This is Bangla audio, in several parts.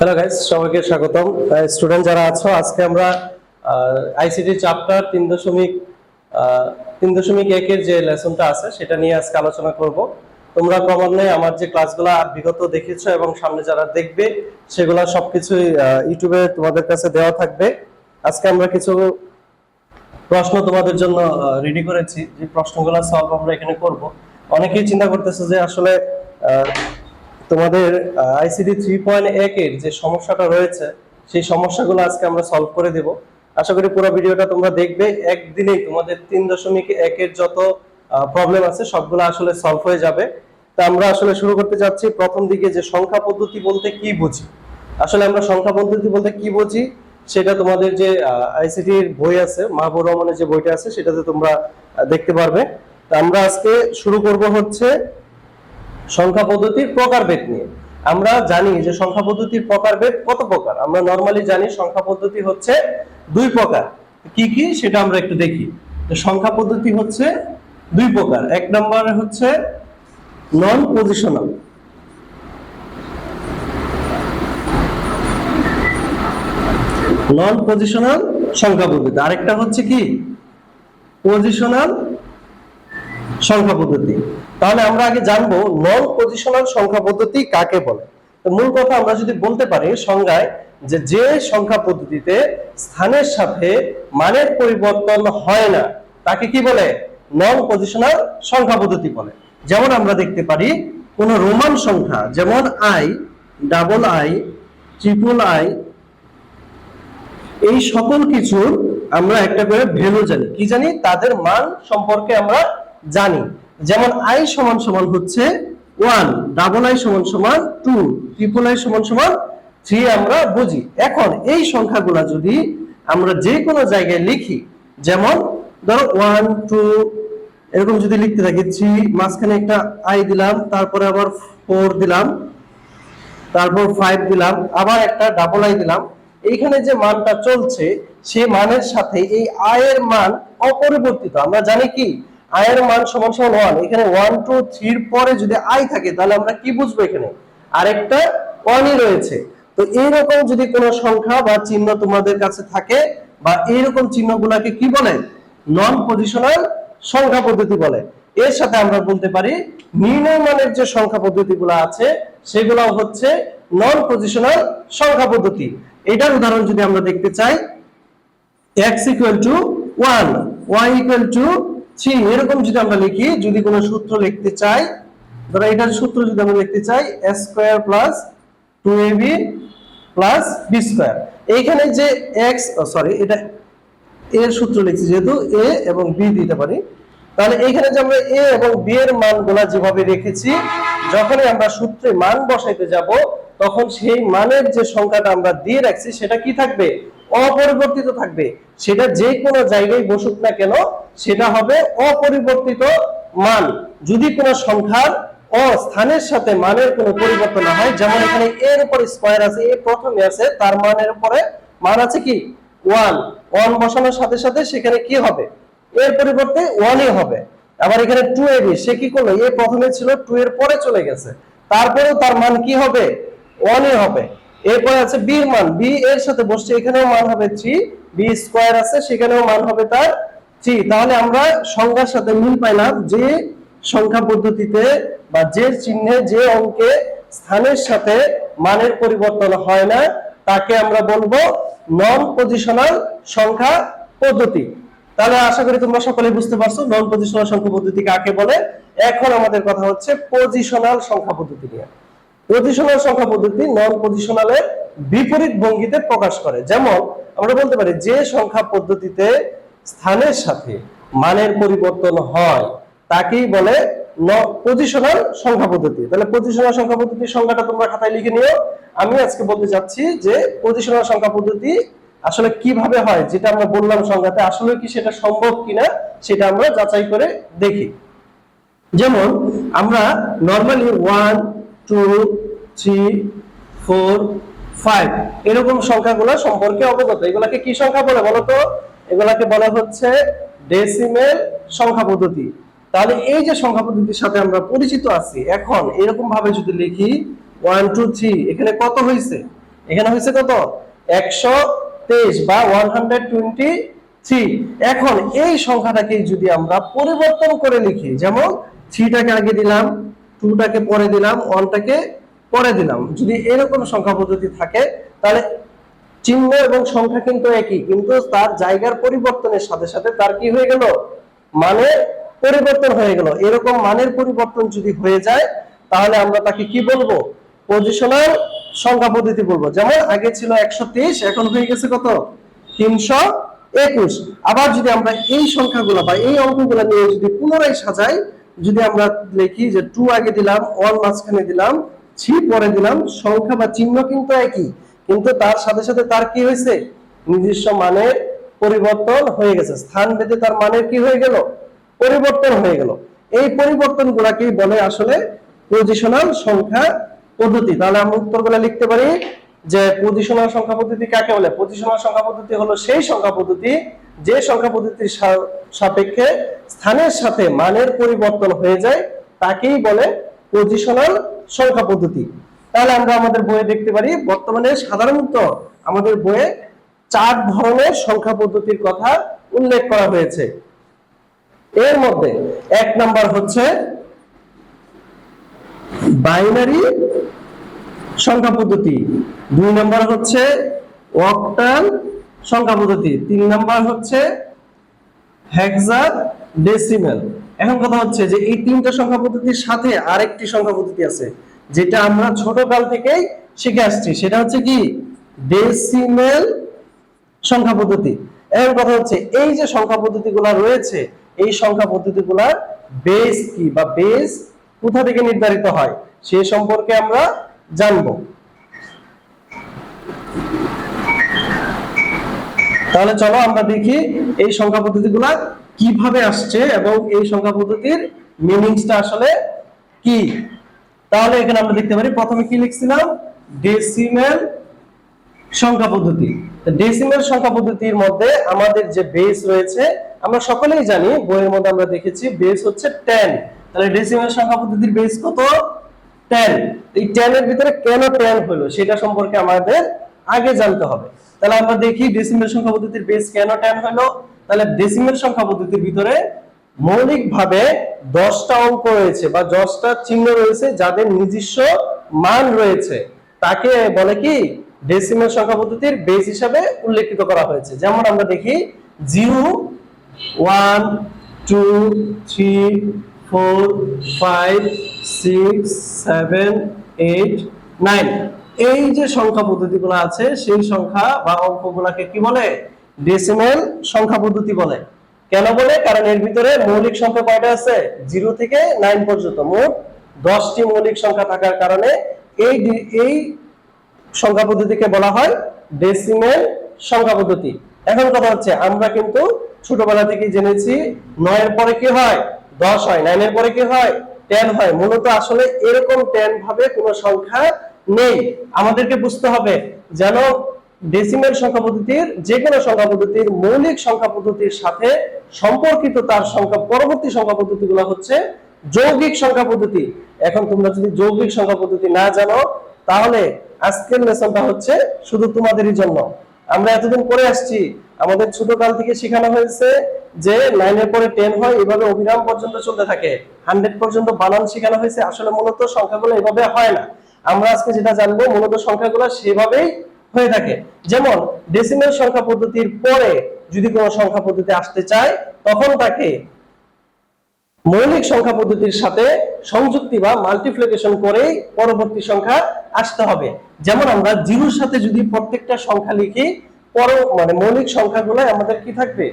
হ্যালো গাইস সবাইকে স্বাগতম। স্টুডেন্ট যারা আছো, আজকে আমরা আইসিটি চ্যাপ্টার তিন দশমিক তিন দশমিক একের যে লেসনটা আছে, সেটা নিয়ে আজকে আলোচনা করব। তোমরা ক্রমান্বয়ে আমার যে ক্লাসগুলো বিগত দেখেছ এবং সামনে যারা দেখবে, সেগুলো সবকিছুই ইউটিউবে তোমাদের কাছে দেওয়া থাকবে। আজকে আমরা কিছু প্রশ্ন তোমাদের জন্য রেডি করেছি। যে প্রশ্নগুলো সলভ আমরা এখানে করব। অনেকেই চিন্তা করতেছে যে আসলে তোমাদের আইসিডি থ্রি পয়েন্ট এক এর যে সমস্যাটা রয়েছে, সেই সমস্যাগুলো আজকে আমরা সলভ করে দেব। আশা করি পুরো ভিডিওটা তোমরা দেখবে। একদিনেই তোমাদের তিন দশমিক একের যত প্রবলেম আছে, সবগুলো আসলে সলভ হয়ে যাবে। তা আমরা আসলে শুরু করতে যাচ্ছি। প্রথম দিকে যে সংখ্যা পদ্ধতি বলতে কি বুঝি? আসলে আমরা সংখ্যা পদ্ধতি বলতে কি বুঝি? সেটা তোমাদের যে আইসিটির বই আছে, মাহবুর রহমানের যে বইটা আছে, সেটাতে তোমরা দেখতে পারবে। তা আমরা আজকে শুরু করব হচ্ছে সংখ্যা পদ্ধতির প্রকারভেদ নিয়ে। আমরা জানি যে সংখ্যা পদ্ধতির প্রকারভেদ কত প্রকার? আমরা নর্মালি জানি সংখ্যা পদ্ধতি হচ্ছে দুই প্রকার। কি কি? সেটা আমরা একটু দেখি। সংখ্যা পদ্ধতি হচ্ছে দুই প্রকার। এক নম্বরে হচ্ছে নন পজিশনাল নন পজিশনাল সংখ্যা পদ্ধতি। আরেকটা হচ্ছে কি? পজিশনাল সংখ্যা পদ্ধতি। তাহলে আমরা আগে জানব নন পজিশনাল সংখ্যা পদ্ধতি কাকে বলে? মূল কথা আমরা যদি বলতে পারি সংজ্ঞায় যে যে সংখ্যা পদ্ধতিতে স্থানের সাথে মানের পরিবর্তন হয় না, তাকে কি বলে? নন পজিশনাল সংখ্যা পদ্ধতি বলে। যেমন আমরা দেখতে পারি কোন রোমান সংখ্যা, যেমন I double I triple I এই সকল কিছুর আমরা একটা করে ভ্যালু জানি। কি জানি? তাদের মান সম্পর্কে আমরা জানি। যেমন আই সমান সমান হচ্ছে ওয়ান, ডাবল আই সমান সমান টু, ট্রিপল আই সমান সমান থ্রি আমরা বুঝি। এখন এই সংখ্যাগুলা যদি আমরা যে কোনো জায়গায় লিখি, যেমন ধরো ওয়ান, টু, এরকম যদি লিখতে থাকি, থ্রি, মাঝখানে একটা আই দিলাম, তারপরে আবার ফোর দিলাম, তারপর ফাইভ দিলাম, আবার একটা ডাবল আই দিলাম। এইখানে যে মানটা চলছে, সে মানের সাথে এই আয়ের মান অপরিবর্তিত। আমরা জানি কি? আয়ের মান সমান সমান ওয়ান এখানে ওয়ান টু থ্রির পরে যদি আই থাকে, তাহলে আমরা কি বুঝব এখানে? আরেকটা ওয়ানই রয়েছে। তো এইরকম যদি কোনো সংখ্যা বা চিহ্ন তোমাদের কাছে থাকে, বা এইরকম চিহ্নগুলাকে কি বলে? নন পজিশনাল সংখ্যা পদ্ধতি বলে। এর সাথে আমরা বলতে পারি, নির্ণয় মানের যে সংখ্যা পদ্ধতিগুলো আছে, সেগুলো হচ্ছে নন পজিশনাল সংখ্যা পদ্ধতি। এটার উদাহরণ যদি আমরা দেখতে চাই, x equal to one Y equal to three এরকম যদি আমরা লিখি, যদি কোনো সূত্র লিখতে চাই, ধরো এটার সূত্র যদি আমরা লিখতে চাই A square plus two A B plus B square এইখানে যে এক্স সরি এটা এর সূত্র লিখছি যেহেতু এ এবং বি দিতে পারি। তাহলে এইখানে যে আমরা এ এবং বি এর মানগুলা যেভাবে রেখেছি, যখনই আমরা সূত্রে মান বসাইতে যাব, তখন সেই মানের যে সংখ্যাটা আমরা দিয়ে রাখছি, সেটা কি থাকবে? অপরিবর্তিত থাকবে। সেটা যে কোনো জায়গায় বসুক না কেন সেটা হবে অপরিবর্তিত মান। যদি কোনো সংখ্যার ও স্থানের সাথে মানের কোনো পরিবর্তন না হয়, যেমন এখানে এর উপর স্কোয়ার আছে, এ প্রথমে আছে, তার মানের উপরে মান আছে কি? ওয়ান ওয়ান বসানোর সাথে সাথে সেখানে কি হবে? এর পরিবর্তে ওয়ানই হবে। আবার এখানে টু এ সে কি করল? এ প্রথমে ছিল টু এর পরে চলে গেছে। তারপরেও তার মান কি হবে? ওয়ানই হবে। এরপরে আছে বি এর মান। বি এর সাথে বসছে, এখানেও মান হবে থ্রি বি স্কোয়ার আছে, সেখানেও মান হবে তার থ্রি তাহলে আমরা সংখ্যার সাথে মিল পাইলাম যে সংখ্যা পদ্ধতিতে বা যে চিহ্নে যে অঙ্কে স্থানের সাথে মানের পরিবর্তন হয় না, তাকে আমরা বলব নন পজিশনাল সংখ্যা পদ্ধতি। তাহলে আশা করি তোমরা সকলে বুঝতে পারছ নন পজিশনাল সংখ্যা পদ্ধতি কাকে বলে। এখন আমাদের কথা হচ্ছে পজিশনাল সংখ্যা পদ্ধতি নিয়ে। পজিশনাল সংখ্যা পদ্ধতি নন পজিশনালের বিপরীত ভঙ্গিতে প্রকাশ করে। যেমন, আমরা বলতে পারি যে সংখ্যা পদ্ধতিতে স্থানের সাথে মানের পরিবর্তন হয়, তাকেই বলে পজিশনাল সংখ্যা পদ্ধতি। তাহলে পজিশনাল সংখ্যা পদ্ধতির সংখ্যাটা তোমরা খাতায় লিখে নিও। আমি আজকে বলতে চাচ্ছি যে পজিশনাল সংখ্যা পদ্ধতি আসলে কীভাবে হয়, যেটা আমরা বললাম সংখ্যাতে আসলে কি সেটা সম্ভব কিনা, সেটা আমরা যাচাই করে দেখি। যেমন, আমরা normally one two three four five এরকম সংখ্যাগুলো সম্পর্কে অবগত। এগুলাকে কি সংখ্যা বলে বলতো এগুলাকে বলা হচ্ছে ডেসিমেল সংখ্যা পদ্ধতি। তাহলে এই যে সংখ্যা পদ্ধতির সাথে আমরা পরিচিত আছি, এখন এরকম ভাবে যদি লিখি ওয়ান টু থ্রি এখানে কত হয়েছে এখানে হয়েছে কত? একশো তেইশ বা ওয়ান হান্ড্রেড টোয়েন্টি থ্রি এখন এই সংখ্যাটাকে যদি আমরা পরিবর্তন করে লিখি, যেমন থ্রিটাকে আগে দিলাম টুটাকে পরে দিলাম ওয়ানটাকে পরে দিলাম, যদি এরকম সংখ্যা পদ্ধতি থাকে, তাহলে চিহ্ন এবং সংখ্যা কিন্তু একই, কিন্তু তার জায়গার পরিবর্তনের সাথে সাথে তার কি হয়ে গেল? মানে পরিবর্তন হয়ে গেল। এরকম মানের পরিবর্তন যদি হয়ে যায়, তাহলে আমরা তাকে কি বলব? পজিশনাল সংখ্যা পদ্ধতি বলব। যেমন আগে ছিল একশো তেইশ এখন হয়ে গেছে কত? তিনশো একুশ। আবার যদি আমরা এই সংখ্যাগুলো বা এই অঙ্কগুলো নিয়ে যদি পুনরায় সাজাই, যদি আমরা লিখি যে টু আগে দিলাম ওয়ান মাঝখানে দিলাম থ্রি পরে দিলাম, সংখ্যা বা চিহ্ন কিন্তু একই। কিন্তু তার সাথে সাথে তার কি হয়েছে? নিজস্ব মানের পরিবর্তন হয়ে গেছে। স্থান ভেদে তার মানের কি হয়ে গেল? পরিবর্তন হয়ে গেল। এই পরিবর্তন গুলাকেই বলে আসলে? পজিশনাল সংখ্যা পদ্ধতি। তাহলে আমরা উত্তরগুলো লিখতে পারি যে পজিশনাল সংখ্যা পদ্ধতি কাকে বলে? পজিশনাল সংখ্যা পদ্ধতি হলো সেই সংখ্যা পদ্ধতি যে সংখ্যা পদ্ধতির সাপেক্ষে স্থানের সাথে মানের পরিবর্তন হয়ে যায়, তাকেই বলে পজিশনাল সংখ্যা পদ্ধতি। তাহলে আমরা আমাদের বইয়ে দেখতে পারি, বর্তমানে সাধারণত আমাদের বইয়ে চার ধরনের সংখ্যা পদ্ধতির কথা উল্লেখ করা হয়েছে। এর মধ্যে এক নাম্বার হচ্ছে বাইনারি সংখ্যা পদ্ধতি, দুই নাম্বার হচ্ছে অক্টাল সংখ্যা পদ্ধতি, তিন নাম্বার হচ্ছে হেক্সা ডেসিমেল। এখন কথা হচ্ছে যে এই তিনটা সংখ্যা পদ্ধতির সাথে আরেকটি সংখ্যা পদ্ধতি আছে। যেটা আমরা ছোটকাল থেকেই শিখে আসছি, সেটা হচ্ছে কি? ডেসিমেল সংখ্যা পদ্ধতি। এর কথা হচ্ছে, এই যে সংখ্যা পদ্ধতিগুলো রয়েছে, এই সংখ্যা পদ্ধতিগুলোর বেস কি বা বেস কোথা থেকে নির্ধারিত হয়, সে সম্পর্কে আমরা জানব। তাহলে চলো আমরা দেখি এই সংখ্যা পদ্ধতিগুলা কীভাবে আসছে এবং এই সংখ্যা পদ্ধতির মিনিংসটা আসলে কি? তাহলে এখানে আমরা দেখতে পারি প্রথমে কি লিখছিলাম? ডেসিমেল সংখ্যা পদ্ধতি। ডেসিমেল সংখ্যা পদ্ধতির মধ্যে আমাদের যে বেস রয়েছে, আমরা সকলেই জানি, বইয়ের মধ্যে আমরা দেখেছি বেস হচ্ছে 10 তাহলে ডেসিমেল সংখ্যা পদ্ধতির বেস কত? 10 এই 10 এর ভিতরে কেন 10 হলো, সেটা সম্পর্কে আমাদের আগে জানতে হবে। তাহলে আমরা দেখি ডেসিমেল সংখ্যা পদ্ধতির বেস কেন 10 হলো? তাহলে ডেসিমেল সংখ্যা পদ্ধতির ভিতরে মৌলিকভাবে দশটা অঙ্ক রয়েছে বা দশটা চিহ্ন রয়েছে যাদের নিজস্ব মান রয়েছে। তাকে বলে কি? ডেসিমেল সংখ্যা পদ্ধতির বেস হিসাবে উল্লেখিত করা হয়েছে। যেমন আমরা দেখি zero one two three four five six seven eight nine এই যে সংখ্যা পদ্ধতিগুলো আছে, সেই সংখ্যা বা অঙ্কগুলাকে কি বলে? ডেসিমেল সংখ্যা পদ্ধতি বলে। কেন বলে? কারণ এর ভিতরে মৌলিক সংখ্যা কয়টা আছে? জিরো থেকে নাইন পর্যন্ত। মোট দশটি মৌলিক সংখ্যা থাকার কারণে এই এই সংখ্যা পদ্ধতিকে বলা হয় ডেসিমেল সংখ্যা পদ্ধতি। এখন কথা হচ্ছে, আমরা কিন্তু ছোটবেলা থেকে জেনেছি নয়ের পরে কি হয়? দশ হয়। নাইনের পরে কি হয়? টেন হয়। মূলত আসলে এরকম টেন ভাবে কোনো সংখ্যা নেই। আমাদেরকে বুঝতে হবে যেন ডেসিমেল সংখ্যা পদ্ধতির যে কোনো সংখ্যা পদ্ধতির মৌলিক সংখ্যা পদ্ধতির সাথে সম্পর্কিত তার সংখ্যা, পরবর্তী সংখ্যা পদ্ধতিগুলো হচ্ছে যৌগিক সংখ্যা পদ্ধতি। এখন তোমরা যদি যৌগিক সংখ্যা পদ্ধতি না জানো, তাহলে আজকের লেসনটা হচ্ছে শুধু তোমাদেরই জন্য। আমরা এতদিন পরে আসছি, আমাদের ছোটকাল থেকে শেখানো হয়েছে যে নাইনের পরে টেন হয়, এভাবে অভিরাম পর্যন্ত চলতে থাকে। হান্ড্রেড পর্যন্ত বানান শেখানো হয়েছে, আসলে মূলত সংখ্যাগুলো এভাবে হয় না। আমরা আজকে যেটা জানব, মূলত সংখ্যাগুলো সেভাবেই হয়ে থাকে। যেমন ডেসিমেল সংখ্যা পদ্ধতির পরে যদি কোনো সংখ্যা পদ্ধতি আসতে চায়, তখন তাকে মৌলিক সংখ্যা পদ্ধতির সাথে সংযুক্তি বা মাল্টিপ্লিকেশন করেই পরবর্তী সংখ্যা আসতে হবে। যেমন, আমরা জিরোর সাথে যদি প্রত্যেকটা সংখ্যা লিখি, পর মানে মৌলিক সংখ্যাগুলো আমাদের কি থাকবে?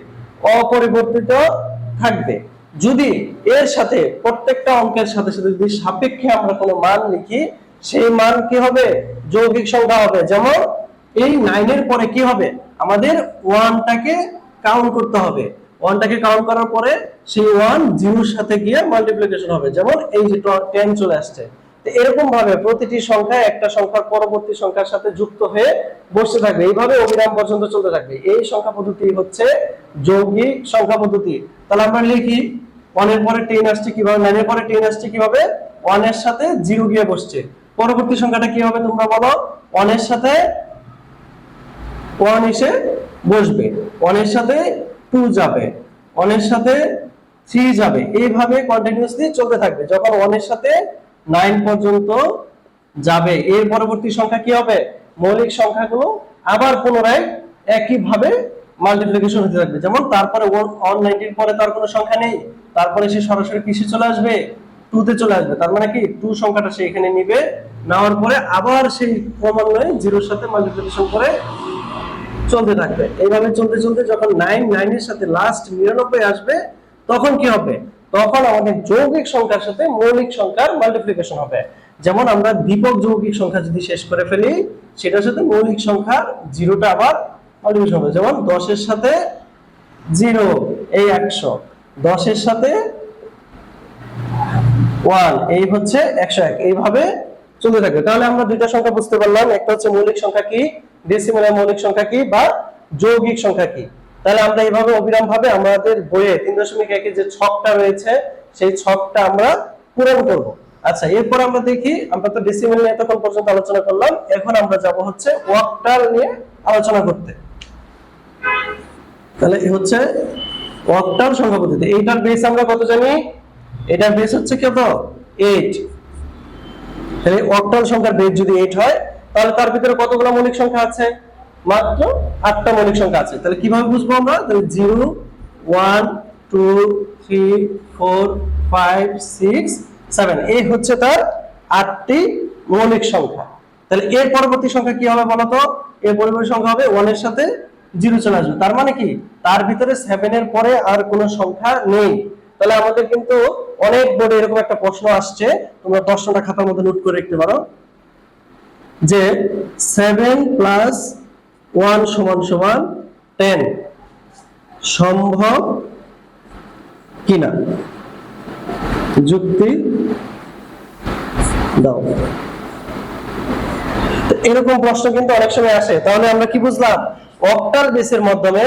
অপরিবর্তিত থাকবে। যদি এর সাথে, প্রত্যেকটা অঙ্কের সাথে সাথে যদি সাপেক্ষে আমরা কোনো মান লিখি, সেই মান কি হবে? যৌগিক সংখ্যা হবে। যেমন এই নাইনের পরে কি হবে? আমাদের ওয়ানটাকে কাউন্ট করতে হবে। ওয়ানটাকে কাউন্ট করার পরে সেই ওয়ান জিরোর সাথে গিয়ে মাল্টিপ্লিকেশন হবে। যেমন এই যে টেন চলে আসছে। এরকম ভাবে প্রতিটি সংখ্যা একটা সংখ্যার পরবর্তী সংখ্যার সাথে যুক্ত হয়ে বসতে থাকবে। এইভাবে অবিরাম পর্যন্ত চলতে থাকবে। এই সংখ্যা পদ্ধতি হচ্ছে যৌগিক সংখ্যা পদ্ধতি। তাহলে আমরা লিখি ওয়ানের পরে টেন আসছে কীভাবে? নাইনের পরে টেন আসছে কীভাবে? ওয়ানের সাথে জিরো গিয়ে বসছে। পরবর্তী সংখ্যাটা কি হবে তোমরা বলো? ওয়ানের সাথে ওয়ান এসে বসবে ওয়ানের সাথে টু যাবে ওয়ানের সাথে থ্রি যাবে, এইভাবে কন্টিনিউয়াসলি চলতে থাকবে। যখন ওয়ানের সাথে নাইন পর্যন্ত যাবে, এর পরবর্তী সংখ্যা কি হবে? মৌলিক সংখ্যাগুলো আবার পুনরায় একইভাবে মাল্টিপ্লিকেশন হতে থাকবে। যেমন তারপরে ওয়ান নাইনটির পরে তার কোনো সংখ্যা নেই, তারপরে সে সরাসরি কিসে চলে আসবে? টু তে চলে আসবে। তার মানে কি? টু সংখ্যাটা সে এখানে নিবে, নেওয়ার পরে আবার সেই ক্রমান্বয়ে জিরোর সাথে মাল্টিপ্লিকেশন করে চলতে থাকবে। এইভাবে চলতে চলতে যখন নাইন নাইনের সাথে লাস্ট নিরানব্বই আসবে, তখন কি হবে? তখন আমাদের যৌগিক সংখ্যার সাথে মৌলিক সংখ্যার মাল্টিপ্লিকেশন হবে। যেমন আমরা দীপক যৌগিক সংখ্যা যদি শেষ করে ফেলি, সেটার সাথে মৌলিক সংখ্যা জিরোটা আবার মাল্টিপ্লিকেশন হবে। যেমন দশের সাথে জিরো এই একশো। দশের সাথে ওয়ান এই হচ্ছে একশো এক। এইভাবে চলতে থাকবে। তাহলে আমরা দুইটা সংখ্যা বুঝতে পারলাম। একটা হচ্ছে মৌলিক সংখ্যা কি? ডেসিমেলের মৌলিক সংখ্যা কি বা যৌগিক সংখ্যা কি? তাহলে আমরা এইভাবে অবিরাম ভাবে আমাদের বইয়ে তিন দশমিক একে যে ছকটা রয়েছে, সেই ছকটা আমরা পূরণ করব। আচ্ছা এরপর আমরা দেখি, আমরা তো ডেসিমেল নিয়ে এতক্ষণ পর্যন্ত আলোচনা করলাম, এখন আমরা যাব হচ্ছে ওয়াক্টাল নিয়ে আলোচনা করতে। তাহলে এই হচ্ছে অক্টাল সংখ্যা পদ্ধতি। এইটার বেস আমরা কত জানি? এটার বেস হচ্ছে কত 8 তাহলে অক্টাল সংখ্যার বেস যদি 8 হয় তাহলে তার ভিতরে কতগুলো মৌলিক সংখ্যা আছে? মাত্র আটটা মৌলিক সংখ্যা আছে। তাহলে কীভাবে বুঝব আমরা? তাহলে 0 1 2 3 4 5 6 7 এই হচ্ছে তার আটটি মৌলিক সংখ্যা। তাহলে এর পরবর্তী সংখ্যা কি হবে বলতো এর পরবর্তী সংখ্যা হবে 1 এর সাথে জিরো চলে আসবে। তার মানে কি? তার ভিতরে সেভেন এর পরে আর কোনো সংখ্যা নেই। তাহলে আমাদের কিন্তু অনেক বোর্ডে এরকম একটা প্রশ্ন আসছে। তোমরা প্রশ্নটা খাতার মধ্যে নোট করে রাখতে পারো। যে সেভেন প্লাস ওয়ান সমান সমান টেন সম্ভব কিনা? যুক্তি দাও। এরকম প্রশ্ন কিন্তু অনেক সময় আসে। তাহলে আমরা কি বুঝলাম? অক্টাল বেসের মাধ্যমে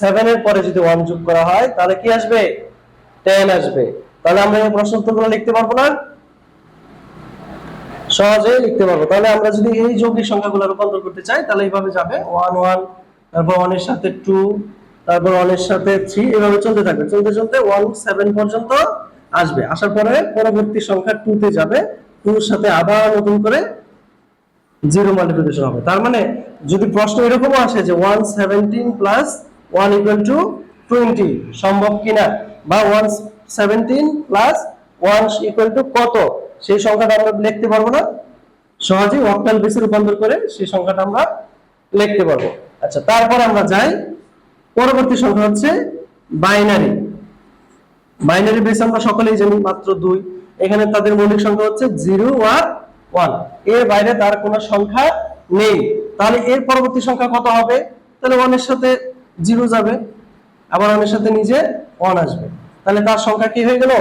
সেভেন এর পরে যদি ওয়ান যোগ করা হয়, তাহলে কি আসবে? টেন আসবে। তাহলে আমরা এই প্রশ্ন উত্তরগুলো লিখতে পারব না? সহজে লিখতে পারব। তাহলে আমরা যদি এই যৌগিক সংখ্যাগুলো রূপান্তর করতে চাই, তাহলে এইভাবে যাবে। ওয়ান ওয়ান তারপর ওয়ানের সাথে টু তারপর ওয়ানের সাথে থ্রি এভাবে চলতে থাকবে। চলতে চলতে ওয়ান সেভেন পর্যন্ত আসবে। আসার পরে পরবর্তী সংখ্যা টু তে যাবে। টুর সাথে আবার নতুন করে জিরো মাল্টিপ্লিকেশন হবে। তার মানে যদি প্রশ্ন এরকমও আসে যে one seventeen plus one equal to twenty সম্ভব কিনা? বা one seventeen plus one equal to কত? সেই সংখ্যাটা আমরা লিখতে পারব না। সহজেই অক্টাল বেসে রূপান্তর করে সেই সংখ্যাটা আমরা লিখতে পারব। আচ্ছা তারপর আমরা যাই। পরবর্তী সংখ্যা হচ্ছে বাইনারি বাইনারি বেস আমরা সকলেই জানি, মাত্র দুই। এখানে তাদের মৌলিক সংখ্যা হচ্ছে জিরো আর ওয়ান। এর বাইরে তার কোনো সংখ্যা নেই। তাহলে এর পরবর্তী সংখ্যা কত হবে? তাহলে ওয়ানের সাথে জিরো যাবে। আবার ওয়ানের সাথে নিজে ওয়ান আসবে। তাহলে তার সংখ্যা কি হয়ে গেল?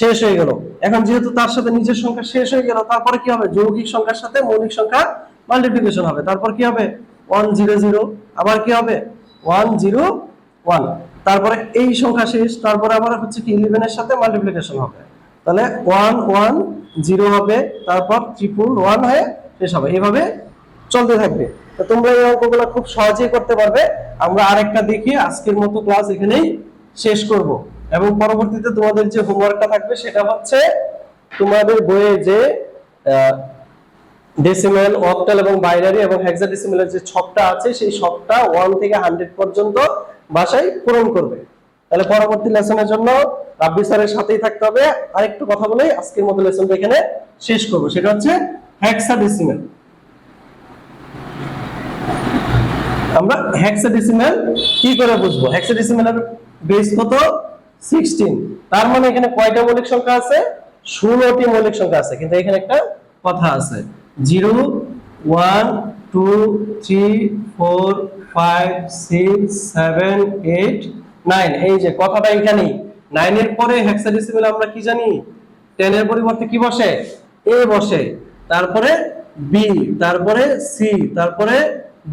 শেষ হয়ে গেল। এখন যেহেতু তার সাথে নিজের সংখ্যা শেষ হয়ে গেল, তারপরে কি হবে? যৌগিক সংখ্যার সাথে মৌলিক সংখ্যা মাল্টিপ্লিকেশন হবে। তারপর কি হবে? ওয়ান জিরো জিরো আবার কি হবে? ওয়ান জিরো ওয়ান তারপরে এই সংখ্যা শেষ, তারপরে আবার হচ্ছে কি ইলেভেনের সাথে মাল্টিপ্লিকেশন হবে। তাহলে ওয়ান ওয়ান জিরো হবে, তারপর ট্রিপল ওয়ান হয়ে শেষ হবে। এভাবে চলতে থাকবে। তো তোমরা এই অঙ্কগুলো খুব সহজেই করতে পারবে। আমরা আরেকটা দেখি আজকের মতো ক্লাস এখানেই শেষ করব। এবং পরবর্তীতে তোমাদের যে হোমওয়ার্কটা থাকবে সেটা হচ্ছে তোমাদের বইয়ে যে ডেসিমেল অক্টাল এবং বাইনারি এবং হেক্সাডেসিমেলের যে ছকটা আছে, সেই ছকটা ওয়ান থেকে হান্ড্রেড পর্যন্ত ভাষায় পূরণ করবে। তাহলে পরবর্তী লেসনের জন্য রাব্বি স্যারের সাথেই থাকতে হবে। আরেকটু কথা বলেই আজকের মতো লেসনটা এখানে শেষ করব। সেটা হচ্ছে হেক্সাডেসিমেল আমরা হেক্সাডেসিমেল কি করে বুঝব? হেক্সাডেসিমেলের বেস কত? 16 তার মানে এখানে কয়টা মৌলিক সংখ্যা আছে? 16টি মৌলিক সংখ্যা আছে। কিন্তু এখানে একটা কথা আছে। 0 1 2 3 4 5 6 7 8 9 এই যে কথাটা এখানেই। 9 এর পরে হেক্সাডেসিমেল আমরা কি জানি? 10 এর পরিবর্তে কি বসে? এ বসে। তারপরে বি, তারপরে সি, তারপরে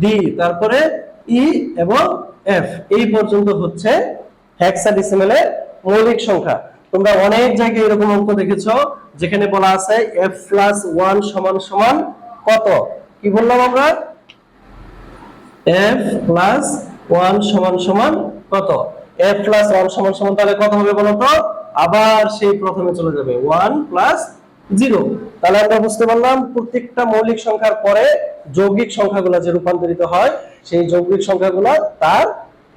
ডি, তারপরে ই এবং এফ। এই পর্যন্ত হচ্ছে হেক্সাডেসিমেলের মৌলিক সংখ্যা। তোমরা অনেক জায়গায় এরকম অঙ্ক দেখেছ, যেখানে বলা আছে এফ প্লাস ওয়ান সমান সমান কত? কি বললাম আমরা? এফ প্লাস ওয়ান সমান সমান কত? এফ প্লাস ওয়ান সমান সমান তাহলে কত হবে বলো তো? আবার সেই প্রথমে চলে যাবে ওয়ান প্লাস জিরো তাহলে আমরা বুঝতে পারলাম প্রত্যেকটা মৌলিক সংখ্যার পরে যৌগিক সংখ্যাগুলো যে রূপান্তরিত হয়, সেই যৌগিক সংখ্যাগুলো তার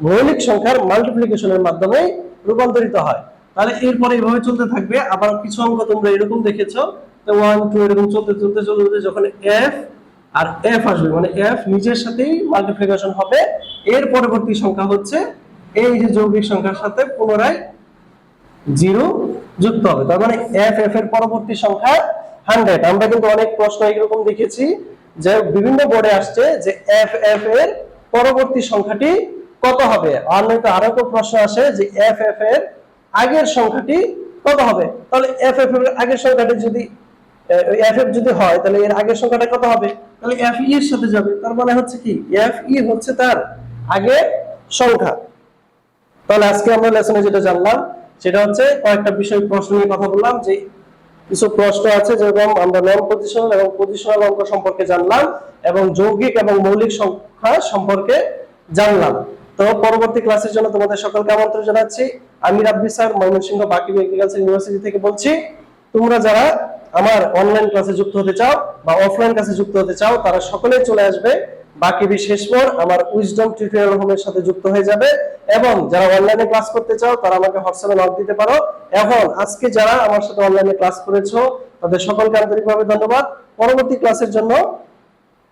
মৌলিক সংখ্যার মাল্টিপ্লিকেশনের মাধ্যমে রূপান্তরিত হয়। তাহলে এরপরে এইভাবে চলতে থাকবে। আবার কিছু অঙ্ক তোমরা এরকম দেখেছ ওয়ান টু এরকম চলতে চলতে চলতে যখন এফ আর এফ আসবে মানে এফ নিজের সাথেই মাল্টিপ্লিকেশন হবে। এর পরবর্তী সংখ্যা হচ্ছে এই যে যৌগিক সংখ্যার সাথে পুনরায় জিরো যুক্ত হবে। তার মানে এফ এফ এর পরবর্তী সংখ্যা হান্ড্রেড আমরা কিন্তু অনেক প্রশ্ন এরকম দেখেছি যে বিভিন্ন বোর্ডে আসছে যে এফ এফ এর পরবর্তী সংখ্যাটি কত হবে? আর নয়তো আরও একটা প্রশ্ন আসে যে এফ এফ এর আগের সংখ্যাটি কত হবে? তাহলে এফ এফ এর আগের সংখ্যাটি যদি এফ এফ যদি হয়, তাহলে এর আগের সংখ্যাটা কত হবে? তাহলে এফ ই এর সাথে যাবে। তার মানে হচ্ছে কি এফ ই হচ্ছে তার আগের সংখ্যা। তাহলে আজকে আমরা লেসনে যেটা জানলাম, সেটা হচ্ছে কয়েকটা বিষয় প্রশ্ন নিয়ে কথা বললাম, যে কিছু প্রশ্ন আছে যেরকম আমরা নন পজিশনাল এবং পজিশনাল অঙ্ক সম্পর্কে জানলাম এবং যৌগিক এবং মৌলিক সংখ্যা সম্পর্কে জানলাম। তো পরবর্তী ক্লাসের জন্য তোমাদের সকলকে আমন্ত্রণ জানাচ্ছি। আমি রাব্বি স্যার, ময়মনসিংহ বাকি এগ্রিকালচার ইউনিভার্সিটি থেকে বলছি, তোমরা যারা আমার অনলাইন ক্লাসে যুক্ত হতে চাও বা অফলাইন ক্লাসে যুক্ত হতে চাও, তারা সকলেই চলে আসবে। বাকি বিশেষ পর আমার উইজডম টিউটোরিয়াল হোমের সাথে যুক্ত হয়ে যাবে। এবং যারা অনলাইনে ক্লাস করতে চাও, তারা আমাকে হোয়াটসঅ্যাপে নক দিতে পারো। এখন আজকে যারা আমার সাথে অনলাইনে ক্লাস করেছ, তাদের সকলকে আন্তরিকভাবে ধন্যবাদ। পরবর্তী ক্লাসের জন্য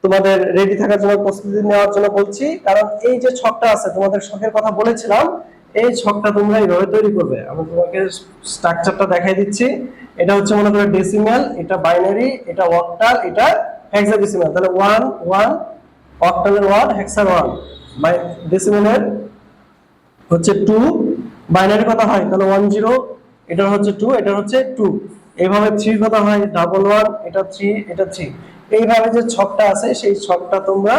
তোমাদের রেডি থাকার জন্য প্রস্তুতি নেওয়ার জন্য বলছি, কারণ এই যে ছকটা আছে, তোমাদের শখের কথা বলেছিলাম, এই ছকটা তোমরা এইভাবে তৈরি করবে। আমি তোমাকে স্ট্রাকচারটা দেখাই দিচ্ছি। এটা হচ্ছে মনে করো ডেসিমাল এটা বাইনারি এটা অক্টাল এটা হেক্সাডেসিমাল তাহলে ওয়ান ওয়ান অক্টালের ওয়ান হেক্সার ওয়ান ডেসিমালের হচ্ছে টু বাইনারি কথা হয়, তাহলে ওয়ান জিরো এটা হচ্ছে টু এটা হচ্ছে টু এইভাবে থ্রি কথা হয় ডাবল ওয়ান এটা থ্রি এটা থ্রি এইভাবে যে ছকটা আছে, সেই ছকটা তোমরা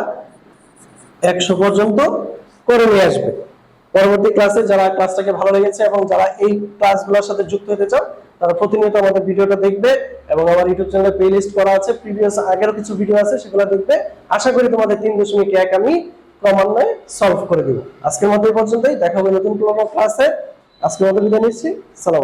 একশো পর্যন্ত করে নিয়ে আসবে। পরবর্তী ক্লাসে যারা ক্লাসটাকে ভালো লেগেছে এবং যারা এই ক্লাসগুলোর সাথে যুক্ত হতে চাও, তারা প্রতিনিয়ত আমাদের ভিডিওটা দেখবে এবং আমার ইউটিউব চ্যানেলে প্লে লিস্ট করা আছে। প্রিভিয়াস আগেরও কিছু ভিডিও আছে, সেগুলো দেখবে। আশা করি তোমাদের তিন দশমিক এক আমি ক্রমান্বয়ে সলভ করে দিব। আজকের মতো এই পর্যন্তই। দেখা হবে নতুন ক্লাসে আজকের মতো বিদায় নিচ্ছি। সালাম